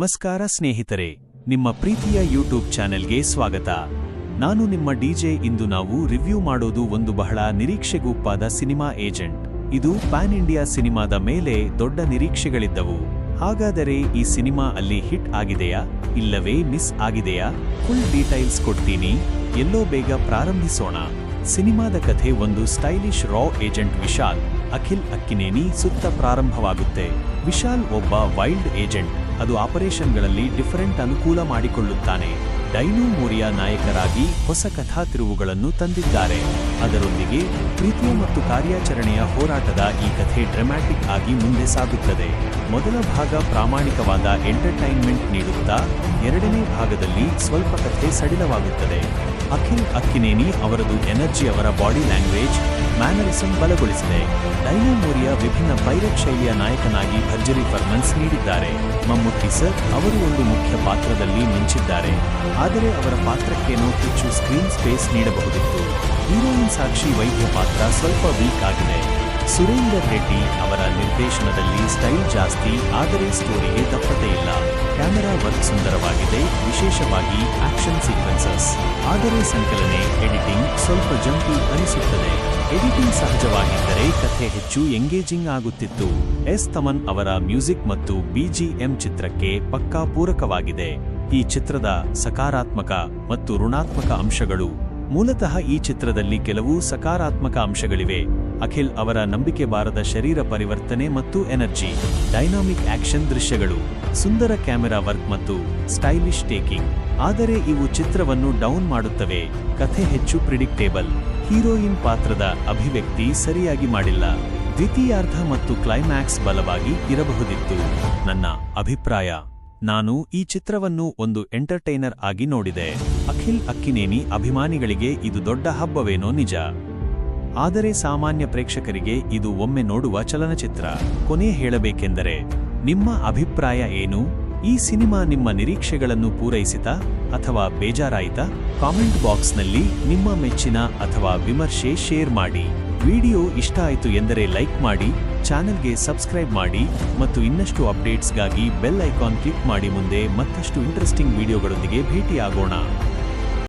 ನಮಸ್ಕಾರ ಸ್ನೇಹಿತರೆ, ನಿಮ್ಮ ಪ್ರೀತಿಯ ಯೂಟ್ಯೂಬ್ ಚಾನೆಲ್ಗೆ ಸ್ವಾಗತ. ನಾನು ನಿಮ್ಮ ಡಿಜೆ ಇಂದು ನಾವು ರಿವ್ಯೂ ಮಾಡೋದು ಒಂದು ಬಹಳ ನಿರೀಕ್ಷೆಗೂಪ್ಪಾದ ಸಿನಿಮಾ ಏಜೆಂಟ್. ಇದು ಪ್ಯಾನ್ ಇಂಡಿಯಾ ಸಿನಿಮಾದ ಮೇಲೆ ದೊಡ್ಡ ನಿರೀಕ್ಷೆಗಳಿದ್ದವು. ಹಾಗಾದರೆ ಈ ಸಿನಿಮಾ ಅಲ್ಲಿ ಹಿಟ್ ಆಗಿದೆಯಾ, ಇಲ್ಲವೇ ಮಿಸ್ ಆಗಿದೆಯಾ? ಫುಲ್ ಡೀಟೈಲ್ಸ್ ಕೊಡ್ತೀನಿ. ಎಲ್ಲೋ ಬೇಗ ಪ್ರಾರಂಭಿಸೋಣ. ಸಿನಿಮಾದ ಕಥೆ ಒಂದು ಸ್ಟೈಲಿಶ್ ರಾ ಏಜೆಂಟ್ ವಿಶಾಲ್, ಅಖಿಲ್ ಅಕ್ಕಿನೇನಿ ಸುತ್ತ ಪ್ರಾರಂಭವಾಗುತ್ತೆ. ವಿಶಾಲ್ ಒಬ್ಬ ವೈಲ್ಡ್ ಏಜೆಂಟ್. ಅದು ಆಪರೇಷನ್ಗಳಲ್ಲಿ ಡಿಫರೆಂಟ್ ಅನುಕೂಲ ಮಾಡಿಕೊಳ್ಳುತ್ತಾನೆ. ಡೈನೋ ಮೋರಿಯಾ ನಾಯಕರಾಗಿ ಹೊಸ ಕಥಾ ತಿರುವುಗಳನ್ನು ತಂದಿದ್ದಾರೆ. ಅದರೊಂದಿಗೆ ಪ್ರೀತಿಯ ಮತ್ತು ಕಾರ್ಯಾಚರಣೆಯ ಹೋರಾಟದ ಈ ಕಥೆ ಡ್ರಾಮ್ಯಾಟಿಕ್ ಆಗಿ ಮುಂದೆ ಸಾಗುತ್ತದೆ. ಮೊದಲ ಭಾಗ ಪ್ರಾಮಾಣಿಕವಾದ ಎಂಟರ್ಟೈನ್ಮೆಂಟ್ ನೀಡುತ್ತಾ, ಎರಡನೇ ಭಾಗದಲ್ಲಿ ಸ್ವಲ್ಪ ಕಥೆ ಸಡಿಲವಾಗುತ್ತದೆ. ಅಖಿಲ್ ಅಕ್ಕಿನೇನಿ ಅವರದು ಎನರ್ಜಿ ಅವರ ಬಾಡಿ ಲ್ಯಾಂಗ್ವೇಜ್ ಮ್ಯಾನರಿಸಂ ಬಲಗೊಳಿಸಿದೆ. ಡೈನಾಮೋರಿಯ ವಿಭಿನ್ನ ಪೈರಟ್ ಶೈಲಿಯ ನಾಯಕನಾಗಿ ಭರ್ಜರಿ ಫರ್ಮನ್ಸ್ ನೀಡಿದ್ದಾರೆ. ಮಮ್ಮುಟ್ಟಿ ಸರ್ ಅವರು ಒಂದು ಮುಖ್ಯ ಪಾತ್ರದಲ್ಲಿ ಮಿಂಚಿದ್ದಾರೆ. ಆದರೆ ಅವರ ಪಾತ್ರಕ್ಕೇನೋ ಹೆಚ್ಚು ಸ್ಕ್ರೀನ್ ಸ್ಪೇಸ್ ನೀಡಬಹುದಿತ್ತು. ಹೀರೋಯಿನ್ ಸಾಕ್ಷಿ ವೈದ್ಯ ಪಾತ್ರ ಸ್ವಲ್ಪ ವೀಕ್ ಆಗಿದೆ. ಸುರೇಂದರ್ ರೆಡ್ಡಿ ಅವರ ನಿರ್ದೇಶನದಲ್ಲಿ ಸ್ಟೈಲ್ ಜಾಸ್ತಿ, ಆದರೆ ಸ್ಟೋರಿಗೆ ದಪ್ಪತೆ ಇಲ್ಲ. ಕ್ಯಾಮೆರಾ ವರ್ಕ್ ಸುಂದರವಾಗಿದೆ, ವಿಶೇಷವಾಗಿ ಆಕ್ಷನ್ ಸೀಕ್ವೆನ್ಸಸ್. ಆದರೆ ಸಂಕಲನೆ, ಎಡಿಟಿಂಗ್ ಸ್ವಲ್ಪ ಜಂಪಿ ಅನಿಸುತ್ತದೆ. ಎಡಿಟಿಂಗ್ ಸಹಜವಾಗಿದ್ದರೆ ಕಥೆ ಹೆಚ್ಚು ಎಂಗೇಜಿಂಗ್ ಆಗುತ್ತಿತ್ತು. ಎಸ್ ತಮನ್ ಅವರ ಮ್ಯೂಸಿಕ್ ಮತ್ತು ಬಿಜಿಎಂ ಚಿತ್ರಕ್ಕೆ ಪಕ್ಕಾ ಪೂರಕವಾಗಿದೆ. ಈ ಚಿತ್ರದ ಸಕಾರಾತ್ಮಕ ಮತ್ತು ಋಣಾತ್ಮಕ ಅಂಶಗಳು. ಮೂಲತಃ ಈ ಚಿತ್ರದಲ್ಲಿ ಕೆಲವು ಸಕಾರಾತ್ಮಕ ಅಂಶಗಳಿವೆ. ಅಖಿಲ್ ಅವರ ನಂಬಿಕೆ ಬಾರದ ಶರೀರ ಪರಿವರ್ತನೆ ಮತ್ತು ಎನರ್ಜಿ, ಡೈನಾಮಿಕ್ ಆಕ್ಷನ್ ದೃಶ್ಯಗಳು, ಸುಂದರ ಕ್ಯಾಮೆರಾ ವರ್ಕ್ ಮತ್ತು ಸ್ಟೈಲಿಶ್ ಟೇಕಿಂಗ್. ಆದರೆ ಇವು ಚಿತ್ರವನ್ನು ಡೌನ್ ಮಾಡುತ್ತವೆ. ಕಥೆ ಹೆಚ್ಚು ಪ್ರಿಡಿಕ್ಟೇಬಲ್. ಹೀರೋಯಿನ್ ಪಾತ್ರದ ಅಭಿವ್ಯಕ್ತಿ ಸರಿಯಾಗಿ ಮಾಡಿಲ್ಲ. ದ್ವಿತೀಯಾರ್ಧ ಮತ್ತು ಕ್ಲೈಮ್ಯಾಕ್ಸ್ ಬಲವಾಗಿ ಇರಬಹುದಿತ್ತು. ನನ್ನ ಅಭಿಪ್ರಾಯ, ನಾನು ಈ ಚಿತ್ರವನ್ನು ಒಂದು ಎಂಟರ್ಟೈನರ್ ಆಗಿ ನೋಡಿದೆ. ಅಖಿಲ್ ಅಕ್ಕಿನೇನಿ ಅಭಿಮಾನಿಗಳಿಗೆ ಇದು ದೊಡ್ಡ ಹಬ್ಬವೇನೋ ನಿಜ. ಆದರೆ ಸಾಮಾನ್ಯ ಪ್ರೇಕ್ಷಕರಿಗೆ ಇದು ಒಮ್ಮೆ ನೋಡುವ ಚಲನಚಿತ್ರ. ಕೊನೆ ಹೇಳಬೇಕೆಂದರೆ, ನಿಮ್ಮ ಅಭಿಪ್ರಾಯ ಏನು? ಈ ಸಿನಿಮಾ ನಿಮ್ಮ ನಿರೀಕ್ಷೆಗಳನ್ನು ಪೂರೈಸಿತಾ ಅಥವಾ ಬೇಜಾರಾಯಿತಾ? ಕಾಮೆಂಟ್ ಬಾಕ್ಸ್ನಲ್ಲಿ ನಿಮ್ಮ ಮೆಚ್ಚಿನ ಅಥವಾ ವಿಮರ್ಶೆ ಶೇರ್ ಮಾಡಿ. ವಿಡಿಯೋ ಇಷ್ಟ ಆಯಿತು ಎಂದರೆ ಲೈಕ್ ಮಾಡಿ, ಚಾನೆಲ್ಗೆ ಸಬ್ಸ್ಕ್ರೈಬ್ ಮಾಡಿ ಮತ್ತು ಇನ್ನಷ್ಟು ಅಪ್ಡೇಟ್ಸ್ಗಾಗಿ ಬೆಲ್ ಐಕಾನ್ ಕ್ಲಿಕ್ ಮಾಡಿ ಮುಂದೆ ಮತ್ತಷ್ಟು ಇಂಟ್ರೆಸ್ಟಿಂಗ್ ವಿಡಿಯೋಗಳೊಂದಿಗೆ ಭೇಟಿಯಾಗೋಣ.